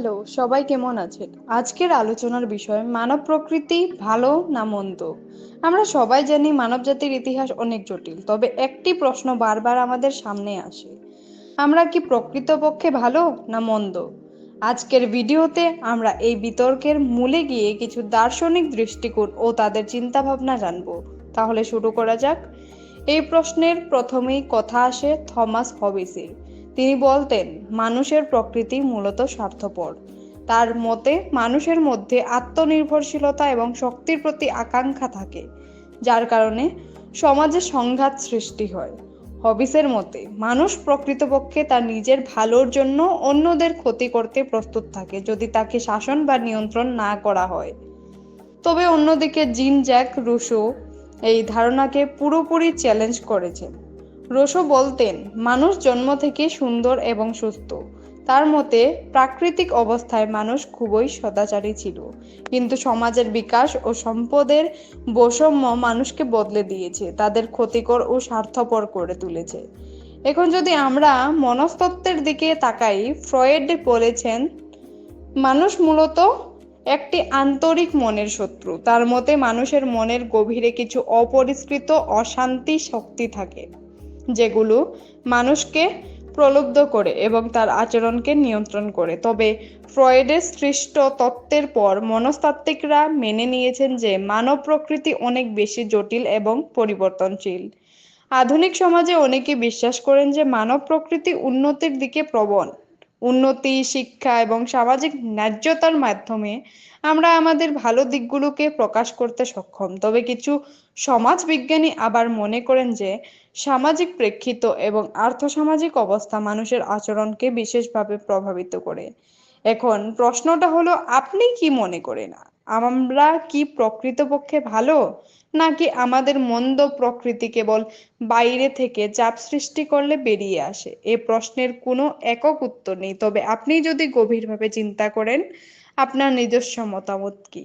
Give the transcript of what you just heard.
Hello, সবাই কেমন আছেন? আজকের আলোচনার বিষয়, মানব প্রকৃতি ভালো না মন্দ? আমরা সবাই জানি মানব জাতির ইতিহাস অনেক জটিল, তবে একটি প্রশ্ন বারবার আমাদের সামনে আসে। আমরা কি প্রকৃতপক্ষে ভালো না মন্দ? আজকের ভিডিওতে আমরা এই বিতর্কের মূলে গিয়ে কিছু দার্শনিক দৃষ্টিকোণ ও তাদের চিন্তাভাবনা জানব। তাহলে শুরু করা যাক। এই প্রশ্নের প্রথমেই কথা আসে থমাস হবিসের। তিনি বলতেন, মানুষের প্রকৃতি মূলত স্বার্থপর। তার মতে, মানুষের মধ্যে আত্মনির্ভরশীলতা এবং শক্তির প্রতি আকাঙ্ক্ষা থাকে, যার কারণে সমাজে সংঘাত সৃষ্টি হয়। হবিসের মতে, মানুষ প্রকৃতপক্ষে তার নিজের ভালোর জন্য অন্যদের ক্ষতি করতে প্রস্তুত থাকে, যদি তাকে শাসন বা নিয়ন্ত্রণ না করা হয়। তবে অন্যদিকে জিন জ্যাক রুশো এই ধারণাকে পুরোপুরি চ্যালেঞ্জ করেছেন। রোশো বলতেন, মানুষ জন্ম থেকে সুন্দর এবং সুস্থ। তার মতে, প্রাকৃতিক অবস্থায় মানুষ খুবই সদাচারী ছিল। কিন্তু সমাজের বিকাশ ও সম্পদের বৈষম্য মানুষকে বদলে দিয়েছে, তাদের ক্ষতিকর ও স্বার্থপর করে তুলেছে। এখন যদি আমরা মনস্তত্ত্বের দিকে তাকাই, ফ্রয়েড বলেছেন, মানুষ মূলত একটি আন্তরিক মনের শত্রু। তার মতে, মানুষের মনের গভীরে কিছু অপরিষ্কৃত অশান্তি শক্তি থাকে। যেগুলো মানুষকে প্রলুব্ধ করে এবং তার আচরণকে নিয়ন্ত্রণ করে। তবে ফ্রয়েডের সৃষ্ট তত্ত্বের পর মনস্তাত্ত্বিকরা মেনে নিয়েছেন যে মানব প্রকৃতি অনেক বেশি জটিল এবং পরিবর্তনশীল। আধুনিক সমাজে অনেকে বিশ্বাস করেন যে মানব প্রকৃতি উন্নতির দিকে প্রবণ। উন্নতি, শিক্ষা এবং সামাজিক ন্যায্যতার মাধ্যমে আমরা আমাদের ভালো দিকগুলোকে প্রকাশ করতে সক্ষম। তবে কিছু সমাজ বিজ্ঞানী আবার মনে করেন যে, সামাজিক প্রেক্ষিত এবং আর্থসামাজিক অবস্থা মানুষের আচরণকে বিশেষভাবে প্রভাবিত করে। এখন প্রশ্নটা হলো, আপনি কি মনে করেন? আমরা কি প্রকৃতপক্ষে ভালো? নাকি আমাদের মন্দ প্রকৃতি কেবল বাইরে থেকে চাপ সৃষ্টি করলে বেরিয়ে আসে? এ প্রশ্নের কোনো একক উত্তর নেই। তবে আপনি যদি গভীরভাবে চিন্তা করেন, আপনার নিজস্ব মতামত কি?